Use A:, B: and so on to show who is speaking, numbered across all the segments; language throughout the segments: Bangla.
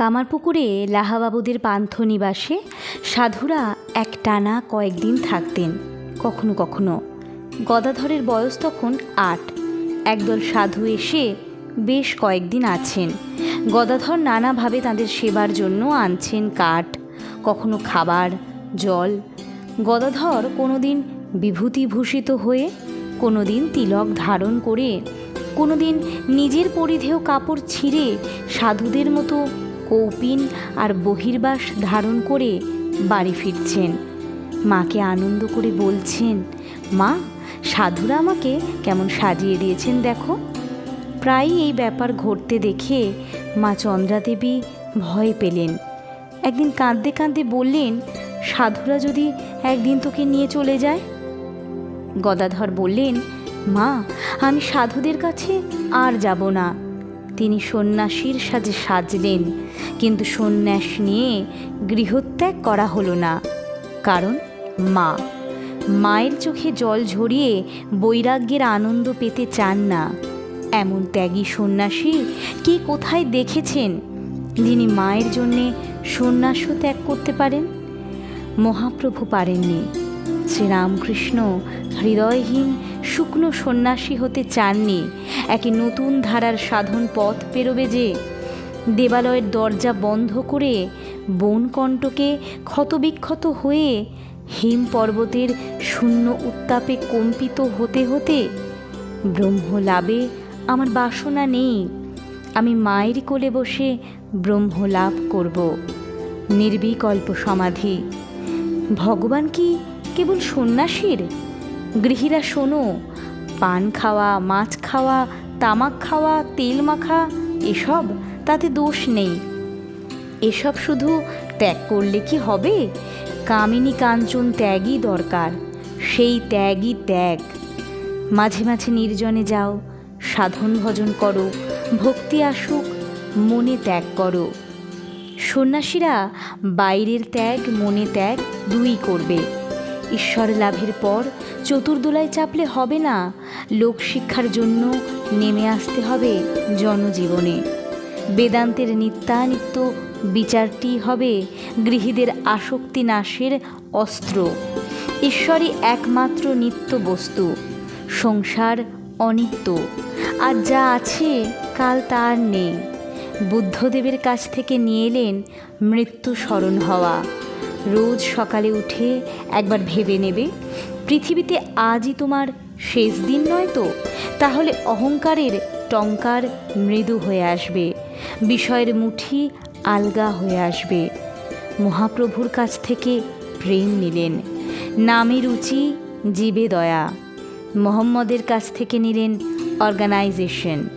A: কামারপুকুরে লাহাবাবুদের পান্থনিবাসে সাধুরা এক টানা কয়েকদিন থাকতেন, কখনো কখনো। গদাধরের বয়স তখন আট। একদল সাধু এসে বেশ কয়েকদিন আছেন। গদাধর নানাভাবে তাদের সেবার জন্য আনছেন কাঠ, কখনো খাবার, জল। গদাধর কোনোদিন বিভূতিভূষিত হয়ে, কোনোদিন তিলক ধারণ করে, কোনোদিন নিজের পরিধেয় কাপড় ছিঁড়ে সাধুদের মতো কৌপিন আর বহির্বাস ধারণ করে বাড়ি ফিরছেন। মাকে আনন্দ করে বলছেন, মা, সাধুরা আমাকে কেমন সাজিয়ে দিয়েছেন দেখো। প্রায়ই এই ব্যাপার ঘটতে দেখে মা চন্দ্রাদেবী ভয় পেলেন। একদিন কাঁদতে কাঁদতে বললেন, সাধুরা যদি একদিন তোকে নিয়ে চলে যায়? গদাধর বললেন, মা, আমি সাধুদের কাছে আর যাব না। তিনি সন্ন্যাসীর সাজে সাজলেন। কিন্তু সন্ন্যাস নিয়ে গৃহত্যাগ করা হলো না। কারণ মা। মায়ের চোখে জল ঝরিয়ে বৈরাগ্যের আনন্দ পেতে চান না। এমন ত্যাগী সন্ন্যাসী কে কোথায় দেখেছেন? যিনি মায়ের জন্যে সন্ন্যাসও ত্যাগ করতে পারেন? মহাপ্রভু পারেননি। শ্রীরামকৃষ্ণ হৃদয়হীন শুকনো সন্ন্যাসী হতে চাননি। একে নতুন ধারার সাধন পথ পেরোবে যে। দেবালয়ের দরজা বন্ধ করে বনকণ্টকে ক্ষতবিক্ষত হয়ে হিম পর্বতের শূন্য উত্তাপে কম্পিত হতে হতে ব্রহ্ম লাভে আমার বাসনা নেই। আমি মায়ের কোলে বসে ব্রহ্ম লাভ করব। নির্বিকল্প সমাধি। ভগবান কি কেবল সন্ন্যাসীর? গৃহীরা শোনো, পান খাওয়া, মাছ খাওয়া, তামাক খাওয়া, তেল মাখা, এসব তাতে দোষ নেই। এসব শুধু ত্যাগ করলে কি হবে? কামিনী কাঞ্চন ত্যাগই দরকার, সেই ত্যাগই ত্যাগ। মাঝে মাঝে নির্জনে যাও, সাধন ভজন করো, ভক্তি আসুক, মনে ত্যাগ করো। সন্ন্যাসীরা বাইরের ত্যাগ, মনে ত্যাগ দুই করবে। ঈশ্বর লাভের পর চতুর্দোলায় চাপলে হবে না। লোকশিক্ষার জন্য নেমে আসতে হবে জনজীবনে। বেদান্তের নিত্যানিত্য বিচারটি হবে গৃহীদের আসক্তি নাশের অস্ত্র। ঈশ্বরই একমাত্র নিত্য বস্তু, সংসার অনিত্য। আর যা আছে, কাল তার নেই। বুদ্ধদেবের কাছ থেকে নিয়ে এলেন মৃত্যু স্মরণ হওয়া। রোজ সকালে উঠে একবার ভেবে নেবে, পৃথিবীতে আজই তোমার শেষ দিন নয় তো? তাহলে অহংকারের টঙ্কার মৃদু হয়ে আসবে, বিষয়ের মুঠি আলগা হয়ে আসবে। মহাপ্রভুর কাছ থেকে প্রেম নিলেন, নামে রুচি জীবে দয়া। মোহাম্মদের কাছ থেকে নিলেন অর্গানাইজেশন,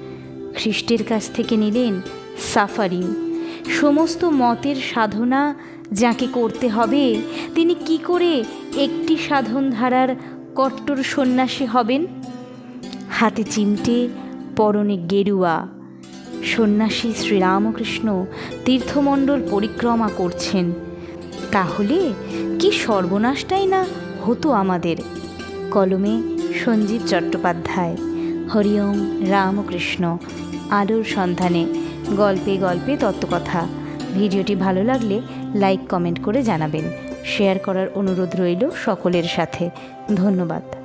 A: খ্রিস্টের কাছ থেকে নিলেন সাফারিং। সমস্ত মতের সাধনা যাকে করতে হবে, তিনি কি করে একটি সাধন ধারার কট্টর সন্ন্যাসী হবেন? হাতে চিমটে, পরনে গেরুয়া। সন্ন্যাসী শ্রীরামকৃষ্ণ তীর্থমণ্ডল পরিক্রমা করছেন। তাহলে কি সর্বনাশটাই না হতো আমাদের? কলমে সঞ্জীব চট্টোপাধ্যায়, হরিওম রামকৃষ্ণ, আলোর সন্ধানে গল্পে গল্পে তত্ত্বকথা। ভিডিওটি ভালো লাগলে লাইক কমেন্ট করে জানাবেন। শেয়ার করার অনুরোধ রইল সকলের সাথে। ধন্যবাদ।